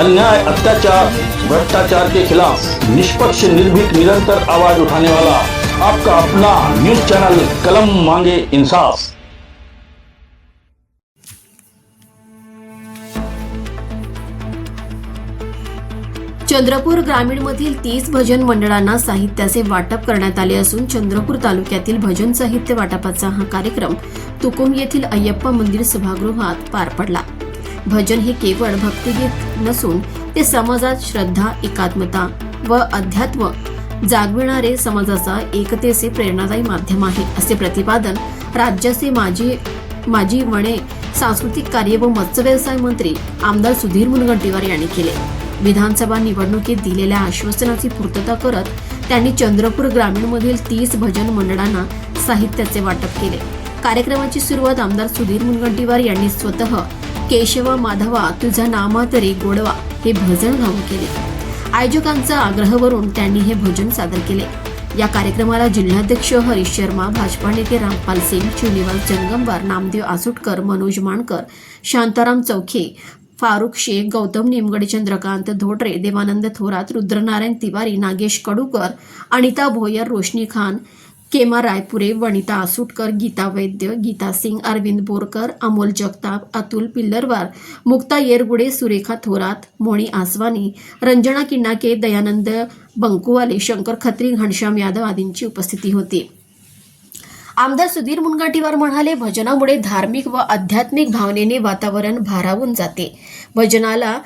अन्याय अत्याचार भ्रष्टाचार के खिलाफ निष्पक्ष निर्भीक निरंतर आवाज उठाने वाला आपका अपना न्यूज चैनल कलम मांगे इंसाफ। चंद्रपूर ग्रामीणमधील तीस भजन मंडळांना साहित्याचे वाटप करण्यात आले असून चंद्रपूर तालुक्यातील भजन साहित्य वाटपाचा हा कार्यक्रम तुकुम येथील अय्यप्पा मंदिर सभागृहात पार पडला. भजन हे केवळ भक्तिगीत नसून ते समाजात श्रद्धा एकात्मता व अध्यात्म जागविणारे समाजाचा एकतेचे प्रेरणादायी माध्यम आहे असे प्रतिपादन राज्याचे माजी माजी वणे सांस्कृतिक कार्य व मत्स्य व्यवसाय मंत्री आमदार सुधीर मुनगंटीवार यांनी केले. विधानसभा निवडणुकीत दिलेल्या आश्वासनाची पूर्तता करत त्यांनी चंद्रपूर ग्रामीणमधील तीस भजन मंडळांना साहित्याचे वाटप केले. कार्यक्रमाची सुरुवात आमदार सुधीर मुनगंटीवार यांनी स्वतः केशव माधवा तुझा नामा तरी गोडवा हे भजन गाऊन केले. आयोजकांचा आग्रहवरून त्यांनी हे भजन सादर केले. या कार्यक्रमाला जिल्हाध्यक्ष हरीश शर्मा भाजपा नेते रामपाल सिंग श्रीनिवास जंगमवार नामदेव आसुटकर मनोज माणकर शांताराम चौखे फारुख शेख गौतम निमगडे चंद्रकांत धोटरे देवानंद थोरात रुद्रनारायण तिवारी नागेश कडूकर अनिता भोयर रोशनी खान केमा रायपुरे वनिता आसुटकर गीता वैद्य गीता सिंग अरविंद बोरकर अमोल जगताप अतुल पिल्लरवार मुक्ता येरगुडे सुरेखा थोरात मोणी आसवानी रंजना किन्नाके दयानंद बंकुवाले शंकर खत्री घनश्याम यादव आदींची उपस्थिती होती. आमदार सुधीर मुनगाटीवार म्हणाले भजनामुळे धार्मिक व आध्यात्मिक भावनेने वातावरण भारावून जाते. भजनाला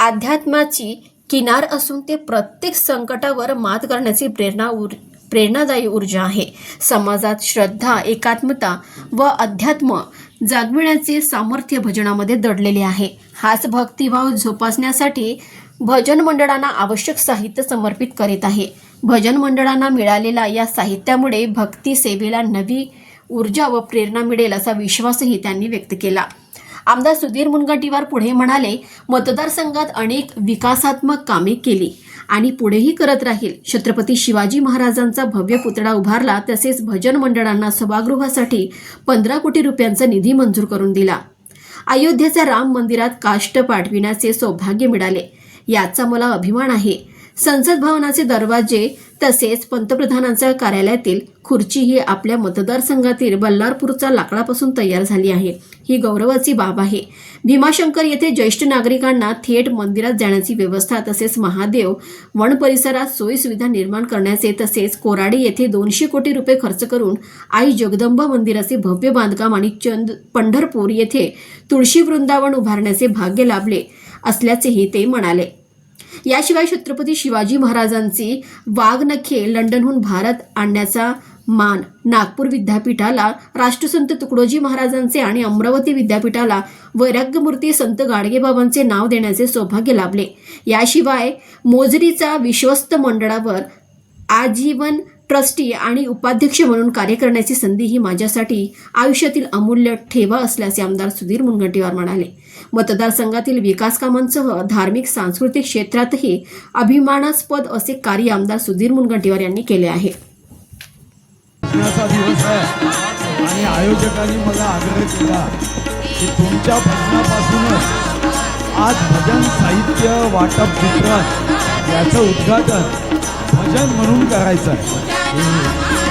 अध्यात्माची किनार असून ते प्रत्येक संकटावर मात करण्याची प्रेरणा उर प्रेरणादायी ऊर्जा आहे. समाजात श्रद्धा एकात्मता व अध्यात्म जागविण्याचे सामर्थ्य भजनामध्ये दडलेले आहे. हाच भक्तिभाव जोपासण्यासाठी भजन मंडळांना आवश्यक साहित्य समर्पित करीत आहे. भजन मंडळांना मिळालेल्या या साहित्यामुळे भक्ती सेवेला नवी ऊर्जा व प्रेरणा मिळेल असा विश्वासही त्यांनी व्यक्त केला. आमदार सुधीर मुनगंटीवार पुढे म्हणाले मतदारसंघात अनेक विकासात्मक कामे केली. आणि पुढेही करत राहील. छत्रपती शिवाजी महाराजांचा भव्य पुतळा उभारला तसेच भजन मंडळांना सभागृहासाठी पंधरा कोटी रुपयांचा निधी मंजूर करून दिला. अयोध्येच्या राम मंदिरात काष्ट पाठविण्याचे सौभाग्य मिळाले. याचा मला अभिमान आहे. संसद भवनाचे दरवाजे तसेच पंतप्रधानांच्या कार्यालयातील खुर्ची ही आपल्या मतदारसंघातील बल्लारपूरच्या लाकडापासून तयार झाली आहे. ही गौरवाची बाब आहे. भीमाशंकर येथे ज्येष्ठ नागरिकांना थेट मंदिरात जाण्याची व्यवस्था तसेच महादेव वन परिसरात सोयीसुविधा निर्माण करण्याचे तसेच कोराडी येथे दोनशे कोटी रुपये खर्च करून आई जगदंबा मंदिराचे भव्य बांधकाम आणि चंद पंढरपूर येथे तुळशी वृंदावन उभारण्याचे भाग्य लाभले असल्याचेही ते म्हणाले. याशिवाय छत्रपती शिवाजी महाराजांची वाघनखे लंडनहून भारत आणण्याचा मान नागपूर विद्यापीठाला राष्ट्रसंत तुकडोजी महाराजांचे आणि अमरावती विद्यापीठाला वैराग्यमूर्ती संत गाडगेबाबांचे नाव देण्याचे सौभाग्य लाभले. याशिवाय मोजरीचा विश्वस्त मंडळावर आजीवन ट्रस्टी आणि उपाध्यक्ष म्हणून कार्य करण्याची संधी ही माझ्यासाठी आयुष्यातील अमूल्य ठेवा असल्याचे आमदार सुधीर मुनगंटीवार म्हणाले. मतदारसंघातील विकास कामांसह धार्मिक सांस्कृतिक क्षेत्रातही अभिमानास्पद असे कार्य आमदार सुधीर मुनगंटीवार यांनी केले आहे. आहे आणि आयोजकांनी मला आग्रह केला की तुमच्या भजनापासूनच आज भजन साहित्य वाटप वितरण याचं उद्घाटन भजन म्हणून करायचं आहे Krishna